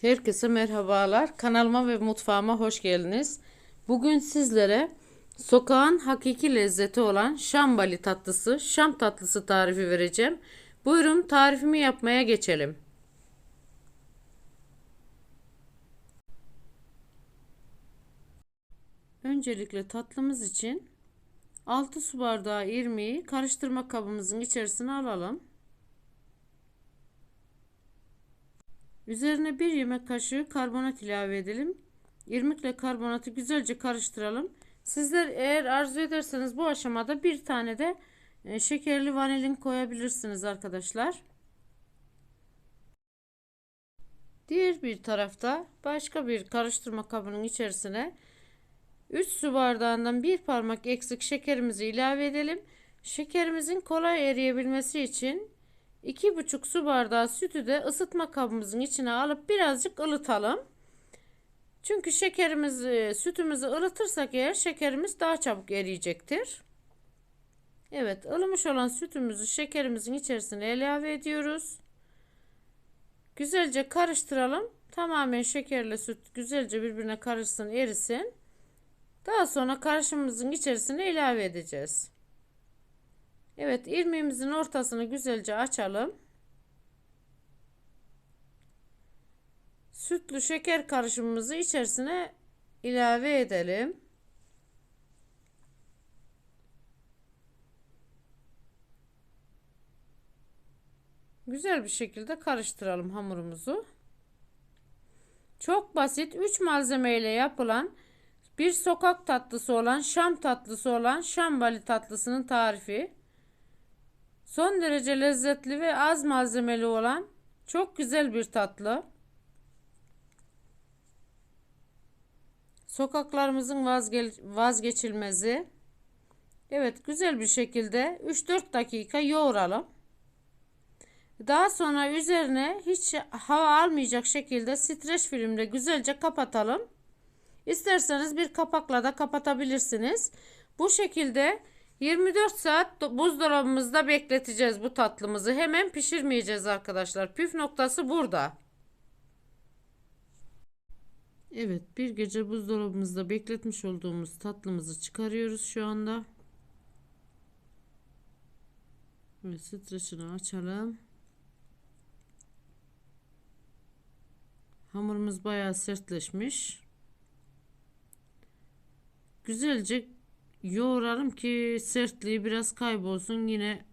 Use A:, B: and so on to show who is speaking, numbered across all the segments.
A: Herkese merhabalar. Kanalıma ve mutfağıma hoş geldiniz. Bugün sizlere sokağın hakiki lezzeti olan şambali tatlısı, şam tatlısı tarifi vereceğim. Buyurun tarifimi yapmaya geçelim. Öncelikle tatlımız için 6 su bardağı irmiği karıştırma kabımızın içerisine alalım. Üzerine bir yemek kaşığı karbonat ilave edelim. İrmikle karbonatı güzelce karıştıralım. Sizler eğer arzu ederseniz bu aşamada bir tane de e, şekerli vanilin koyabilirsiniz arkadaşlar. Diğer bir tarafta başka bir karıştırma kabının içerisine 3 su bardağından bir parmak eksik şekerimizi ilave edelim. Şekerimizin kolay eriyebilmesi için 2,5 su bardağı sütü de ısıtma kabımızın içine alıp birazcık ılıtalım. Çünkü şekerimizi, sütümüzü ılıtırsak eğer şekerimiz daha çabuk eriyecektir. Evet, ılımış olan sütümüzü şekerimizin içerisine ilave ediyoruz. Güzelce karıştıralım. Tamamen şekerle süt güzelce birbirine karışsın, erisin. Daha sonra karışımımızın içerisine ilave edeceğiz. Evet irmiğimizin ortasını güzelce açalım. Sütlü şeker karışımımızı içerisine ilave edelim. Güzel bir şekilde karıştıralım hamurumuzu. Çok basit 3 malzeme ile yapılan bir sokak tatlısı olan Şam tatlısı olan Şambali tatlısının tarifi. Son derece lezzetli ve az malzemeli olan çok güzel bir tatlı. Sokaklarımızın vazge vazgeçilmezi. Evet güzel bir şekilde 3-4 dakika yoğuralım. Daha sonra üzerine hiç hava almayacak şekilde streç filmle güzelce kapatalım. İsterseniz bir kapakla da kapatabilirsiniz. Bu şekilde 24 saat buzdolabımızda bekleteceğiz bu tatlımızı. Hemen pişirmeyeceğiz arkadaşlar. Püf noktası burada. Evet bir gece buzdolabımızda bekletmiş olduğumuz tatlımızı çıkarıyoruz şu anda. Ve streçini açalım. Hamurumuz bayağı sertleşmiş. Güzelce yoğuralım ki sertliği biraz kaybolsun. Yine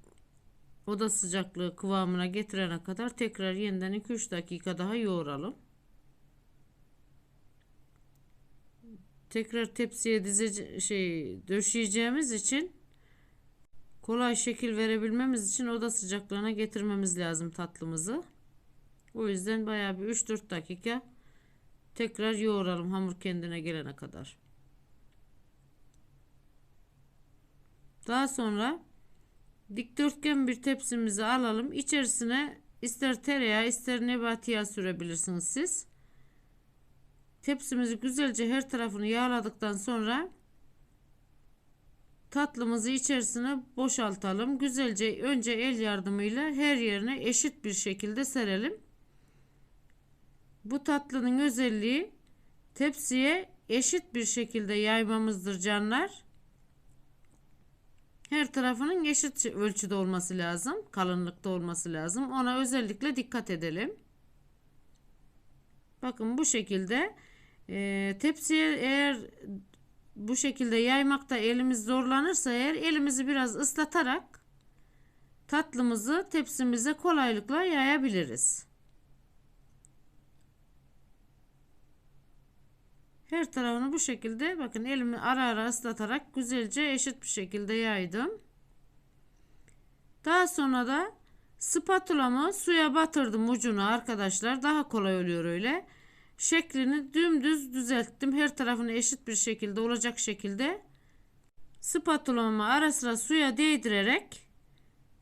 A: oda sıcaklığı kıvamına getirene kadar tekrar yeniden 2-3 dakika daha yoğuralım. Tekrar tepsiye dize şey döşeyeceğimiz için kolay şekil verebilmemiz için oda sıcaklığına getirmemiz lazım tatlımızı. O yüzden bayağı bir 3-4 dakika tekrar yoğuralım hamur kendine gelene kadar. Daha sonra dikdörtgen bir tepsimizi alalım. İçerisine ister tereyağı ister nebati yağ sürebilirsiniz siz. Tepsimizi güzelce her tarafını yağladıktan sonra tatlımızı içerisine boşaltalım. Güzelce önce el yardımıyla her yerine eşit bir şekilde serelim. Bu tatlının özelliği tepsiye eşit bir şekilde yaymamızdır canlar. Her tarafının eşit ölçüde olması lazım. Kalınlıkta olması lazım. Ona özellikle dikkat edelim. Bakın bu şekilde e, tepsiye eğer bu şekilde yaymakta elimiz zorlanırsa eğer elimizi biraz ıslatarak tatlımızı tepsimize kolaylıkla yayabiliriz. Her tarafını bu şekilde bakın elimi ara ara ıslatarak güzelce eşit bir şekilde yaydım. Daha sonra da spatulamı suya batırdım ucunu arkadaşlar. Daha kolay oluyor öyle. Şeklini dümdüz düzelttim. Her tarafını eşit bir şekilde olacak şekilde spatulamı ara sıra suya değdirerek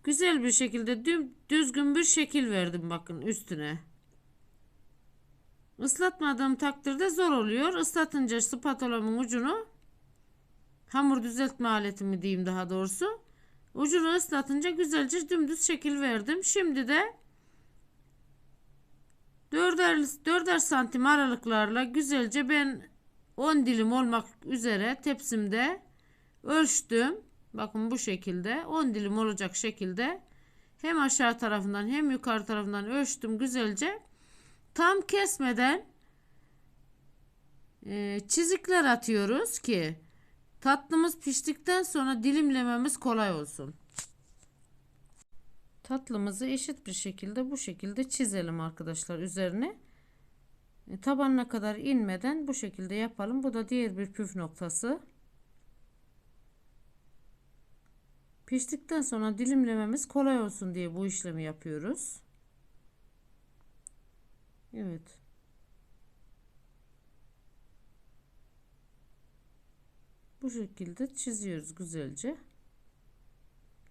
A: güzel bir şekilde düzgün bir şekil verdim bakın üstüne. Islatmadığım takdirde zor oluyor. Islatınca spatulamın ucunu hamur düzeltme aletimi diyeyim daha doğrusu. Ucunu ıslatınca güzelce dümdüz şekil verdim. Şimdi de 4'er 4'er santim aralıklarla güzelce ben 10 dilim olmak üzere tepsimde ölçtüm. Bakın bu şekilde 10 dilim olacak şekilde hem aşağı tarafından hem yukarı tarafından ölçtüm güzelce. Tam kesmeden e, çizikler atıyoruz ki tatlımız piştikten sonra dilimlememiz kolay olsun. Tatlımızı eşit bir şekilde bu şekilde çizelim arkadaşlar üzerine. E, tabanına kadar inmeden bu şekilde yapalım. Bu da diğer bir püf noktası. Piştikten sonra dilimlememiz kolay olsun diye bu işlemi yapıyoruz. Evet. Bu şekilde çiziyoruz güzelce.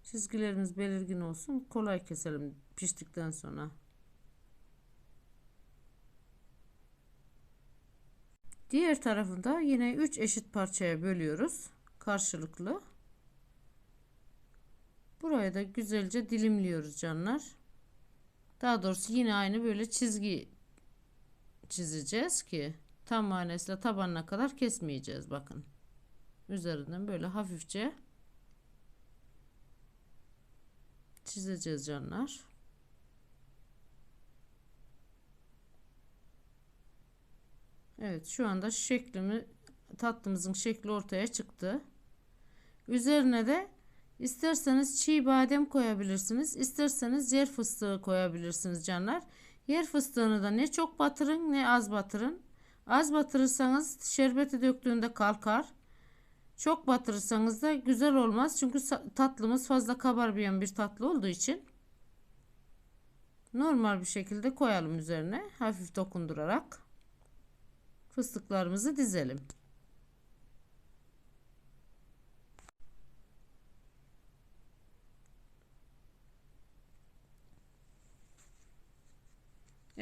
A: Çizgilerimiz belirgin olsun. Kolay keselim piştikten sonra. Diğer tarafında yine 3 eşit parçaya bölüyoruz. Karşılıklı. Buraya da güzelce dilimliyoruz canlar. Daha doğrusu yine aynı böyle çizgi çizeceğiz ki tam manesiyle tabanına kadar kesmeyeceğiz bakın. Üzerinden böyle hafifçe çizeceğiz canlar. Evet şu anda şeklimi tatlımızın şekli ortaya çıktı. Üzerine de isterseniz çiğ badem koyabilirsiniz. isterseniz yer fıstığı koyabilirsiniz canlar. Yer fıstığını da ne çok batırın ne az batırın. Az batırırsanız şerbeti döktüğünde kalkar. Çok batırırsanız da güzel olmaz. Çünkü tatlımız fazla kabarmayan bir tatlı olduğu için normal bir şekilde koyalım üzerine. Hafif dokundurarak fıstıklarımızı dizelim.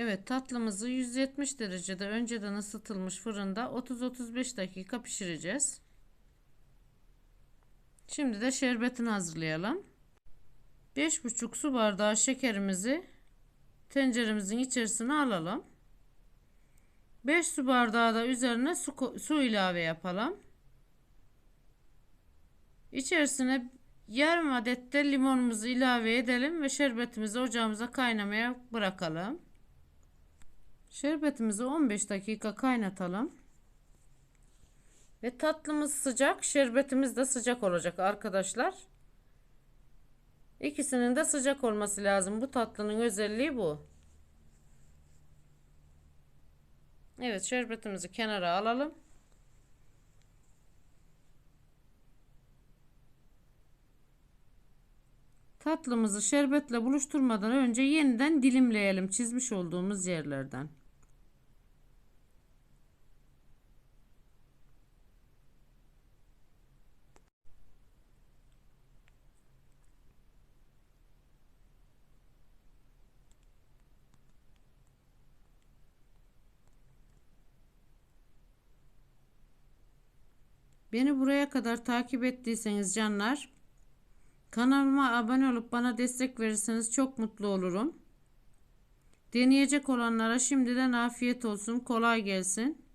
A: Evet tatlımızı 170 derecede önceden ısıtılmış fırında 30-35 dakika pişireceğiz. Şimdi de şerbetini hazırlayalım. 5,5 su bardağı şekerimizi tenceremizin içerisine alalım. 5 su bardağı da üzerine su, su ilave yapalım. İçerisine yarım adet de limonumuzu ilave edelim ve şerbetimizi ocağımıza kaynamaya bırakalım. Şerbetimizi 15 dakika kaynatalım. Ve tatlımız sıcak, şerbetimiz de sıcak olacak arkadaşlar. İkisinin de sıcak olması lazım. Bu tatlının özelliği bu. Evet, şerbetimizi kenara alalım. Tatlımızı şerbetle buluşturmadan önce yeniden dilimleyelim çizmiş olduğumuz yerlerden. Beni buraya kadar takip ettiyseniz canlar kanalıma abone olup bana destek verirseniz çok mutlu olurum. Deneyecek olanlara şimdiden afiyet olsun, kolay gelsin.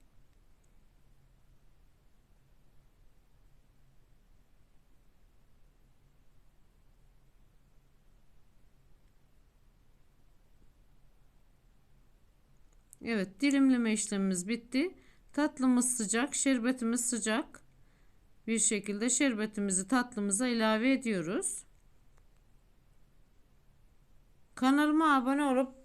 A: Evet dilimleme işlemimiz bitti. Tatlımız sıcak, şerbetimiz sıcak bir şekilde şerbetimizi tatlımıza ilave ediyoruz. Kanalıma abone olup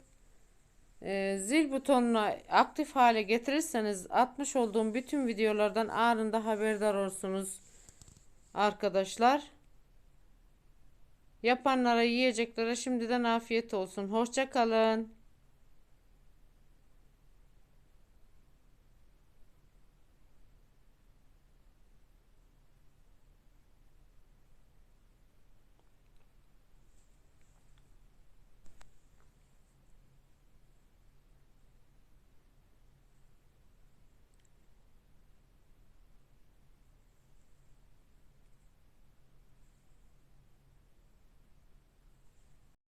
A: e, zil butonunu aktif hale getirirseniz atmış olduğum bütün videolardan anında haberdar olursunuz arkadaşlar. Yapanlara yiyeceklere şimdiden afiyet olsun. Hoşça kalın.